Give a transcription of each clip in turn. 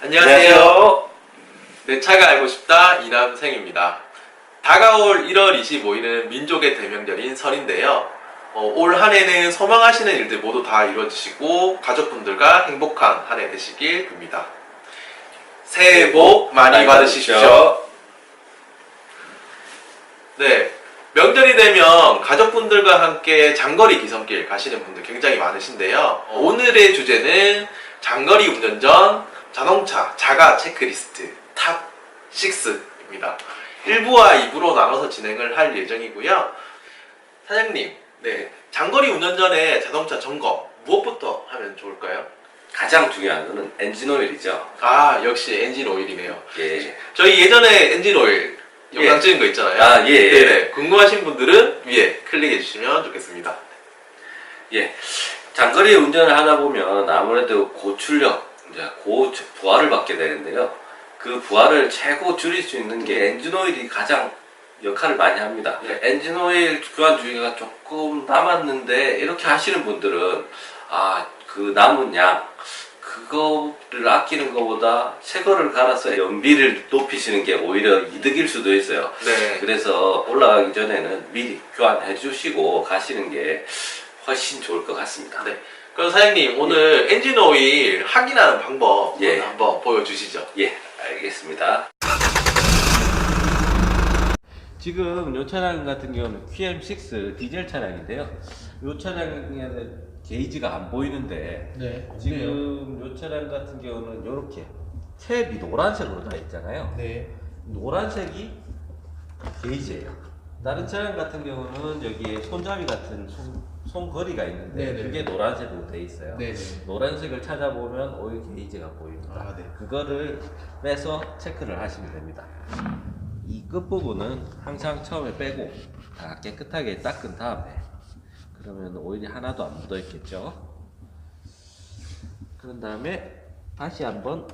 안녕하세요. 내 차가 알고 싶다 이남생입니다. 다가올 1월 25일은 민족의 대명절인 설인데요. 어, 올 한해는 소망하시는 일들 모두 다 이루어지시고 가족분들과 행복한 한 해 되시길 빕니다. 새해 복 많이 받으십시오. 네. 명절이 되면 가족분들과 함께 장거리 기성길 가시는 분들 굉장히 많으신데요. 어, 오늘의 주제는 장거리 운전 전 자동차 자가 체크리스트 탑 6입니다. 1부와 2부로 나눠서 진행을 할 예정이고요. 사장님, 네. 장거리 운전 전에 자동차 점검 무엇부터 하면 좋을까요? 가장 중요한 거는 엔진 오일이죠. 아, 역시 엔진 오일이네요. 예. 저희 예전에 엔진 오일 영상 예. 찍은 거 있잖아요. 아, 예, 예. 네네. 궁금하신 분들은 위에 클릭해 주시면 좋겠습니다. 예. 장거리 운전을 하다 보면 아무래도 고출력, 이제 고 부하를 받게 되는데요. 그 부하를 최고 줄일 수 있는 게 엔진 오일이 가장 역할을 많이 합니다. 네. 엔진 오일 교환 주기가 조금 남았는데 이렇게 하시는 분들은 아, 그 남은 양 그거를 아끼는 것보다 새 거를 갈아서 연비를 높이시는 게 오히려 이득일 수도 있어요. 네. 그래서 올라가기 전에는 미리 교환해 주시고 가시는 게 훨씬 좋을 것 같습니다. 네. 그럼 사장님 오늘 엔진 오일 확인하는 방법 예. 한번 보여주시죠. 예, 알겠습니다. 지금 이 차량 같은 경우는 QM6 디젤 차량인데요. 이 차량에는 게이지가 안 보이는데 네. 지금 이 차량 같은 경우는 이렇게 탭이 노란색으로 다 있잖아요. 네. 노란색이 게이지예요. 다른 차량 같은 경우는 여기에 손잡이 같은 손, 손거리가 있는데 네네. 그게 노란색으로 돼 있어요. 네. 네. 노란색을 찾아보면 오일 게이지가 보입니다. 아, 네. 그거를 빼서 체크를 하시면 됩니다. 이 끝부분은 항상 처음에 빼고 다 깨끗하게 닦은 다음에 그러면 오일이 하나도 안 묻어 있겠죠. 그런 다음에 다시 한번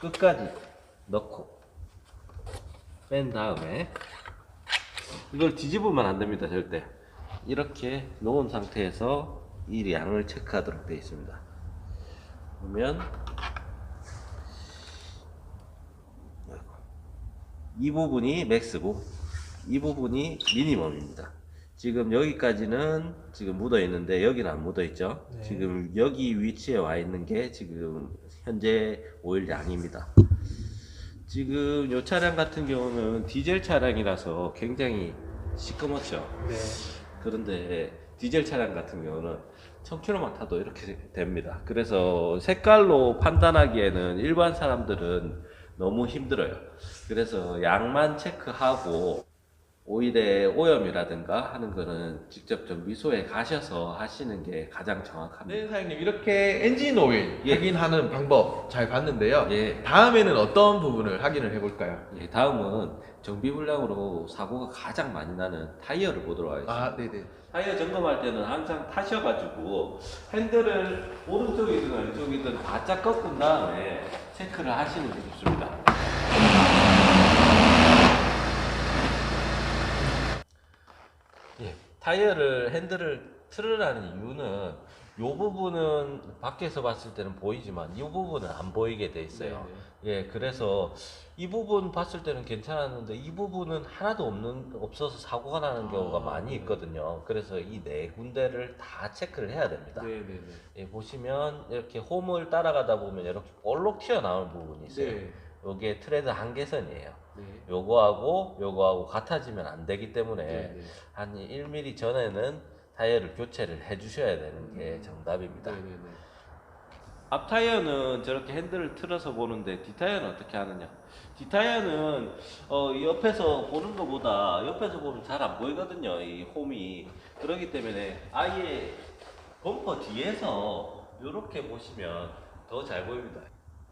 끝까지 넣고 뺀 다음에 이걸 뒤집으면 안 됩니다 절대. 이렇게 놓은 상태에서 이 양을 체크하도록 되어 있습니다. 보면 이 부분이 맥스고 이 부분이 미니멈입니다. 지금 여기까지는 지금 묻어 있는데 여기는 안 묻어 있죠? 네. 지금 여기 위치에 와 있는 게 지금 현재 오일 양입니다 지금 이 차량 같은 경우는 디젤 차량이라서 굉장히 시꺼멓죠 네. 그런데 디젤 차량 같은 경우는 1000km만 타도 이렇게 됩니다. 그래서 색깔로 판단하기에는 일반 사람들은 너무 힘들어요. 그래서 양만 체크하고 오일의 오염이라든가 하는 거는 직접 정비소에 가셔서 하시는 게 가장 정확합니다. 네, 사장님 이렇게 엔진 오일 예. 확인하는 방법 잘 봤는데요. 예. 다음에는 어떤 부분을 확인을 해볼까요? 예, 다음은 정비 불량으로 사고가 가장 많이 나는 타이어를 보도록 하겠습니다. 아, 네네. 타이어 점검할 때는 항상 타셔가지고 핸들을 오른쪽이든 왼쪽이든 바짝 꺾은 다음에 체크를 하시는 게 좋습니다. 예, 타이어를 핸들을 틀으라는 이유는 이 부분은 밖에서 봤을 때는 보이지만 이 부분은 안 보이게 돼 있어요. 예, 그래서 이 부분 봤을 때는 괜찮았는데 이 부분은 하나도 없는 없어서 사고가 나는 경우가 아, 많이 네. 있거든요. 그래서 이 네 군데를 다 체크를 해야 됩니다. 네네네. 예, 보시면 이렇게 홈을 따라가다 보면 이렇게 볼록 튀어나오는 부분이 있어요. 네. 요게 트레드 한계선이에요. 네. 요거하고 요거하고 같아지면 안 되기 때문에 네 네. 한 1mm 전에는 타이어를 교체를 해 주셔야 되는 게 정답입니다. 네 네 네. 앞 타이어는 저렇게 핸들을 틀어서 보는데 뒷 타이어는 어떻게 하느냐? 뒷 타이어는 어, 이 옆에서 보는 것보다 옆에서 보면 잘 안 보이거든요. 이 홈이 그렇기 때문에 아예 범퍼 뒤에서 이렇게 보시면 더 잘 보입니다.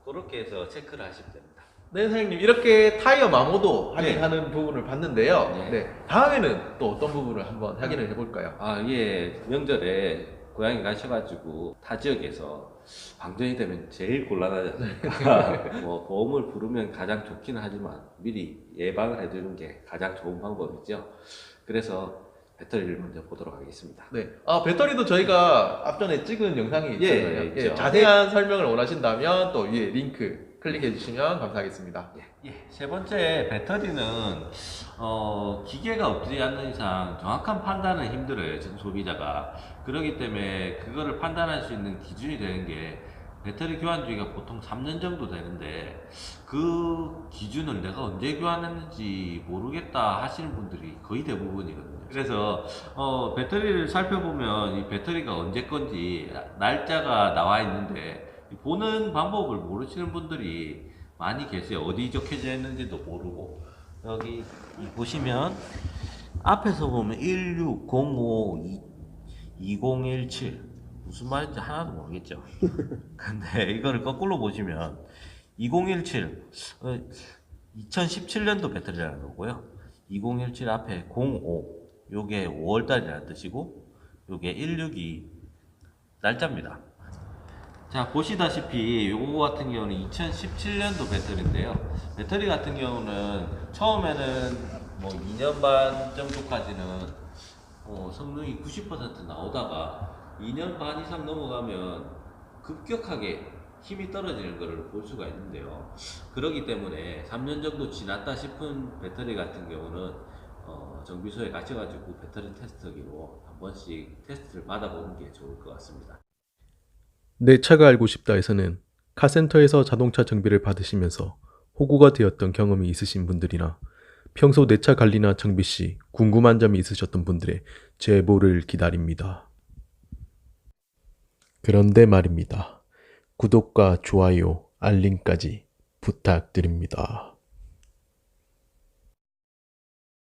그렇게 해서 체크를 하시면 됩니다. 네, 사장님 이렇게 타이어 마모도 네. 확인하는 부분을 봤는데요. 네. 네. 다음에는 또 어떤 부분을 한번 확인을 해볼까요? 아, 예. 명절에 고향에 가셔가지고 타 지역에서 방전이 되면 제일 곤란하지 않습니까? 뭐 보험을 부르면 가장 좋기는 하지만 미리 예방을 해두는 게 가장 좋은 방법이죠. 그래서 배터리를 먼저 보도록 하겠습니다. 네. 아, 배터리도 저희가 앞전에 찍은 영상이 예, 있잖아요. 예, 있죠. 자세한 설명을 원하신다면 또 위에 링크 클릭해 주시면 감사하겠습니다. 예, 세 번째 배터리는 어, 기계가 없지 않는 이상 정확한 판단은 힘들어요 전 소비자가. 그렇기 때문에 그거를 판단할 수 있는 기준이 되는 게 배터리 교환 주기가 보통 3년 정도 되는데 그 기준을 내가 언제 교환했는지 모르겠다 하시는 분들이 거의 대부분이거든요. 그래서 어, 배터리를 살펴보면 이 배터리가 언제 건지 날짜가 나와 있는데 보는 방법을 모르시는 분들이 많이 계세요. 어디 적혀져 있는지도 모르고 여기 이 보시면 앞에서 보면 1605 2017 무슨 말인지 하나도 모르겠죠. 근데 이거를 거꾸로 보시면 2017 어, 2017년도 배터리라는 거고요. 2017 앞에 05 요게 5월달이라는 뜻이고 요게 162 날짜입니다. 자 보시다시피 요거 같은 경우는 2017년도 배터리인데요. 배터리 같은 경우는 처음에는 뭐 2년 반 정도까지는 어, 성능이 90% 나오다가 2년 반 이상 넘어가면 급격하게 힘이 떨어지는 것을 볼 수가 있는데요. 그러기 때문에 3년 정도 지났다 싶은 배터리 같은 경우는 어, 정비소에 가셔가지고 배터리 테스터기로 한 번씩 테스트를 받아보는 게 좋을 것 같습니다 내 차가 알고 싶다에서는 카센터에서 자동차 정비를 받으시면서 호구가 되었던 경험이 있으신 분들이나 평소 내 차 관리나 정비 시 궁금한 점이 있으셨던 분들의 제보를 기다립니다. 그런데 말입니다. 구독과 좋아요, 알림까지 부탁드립니다.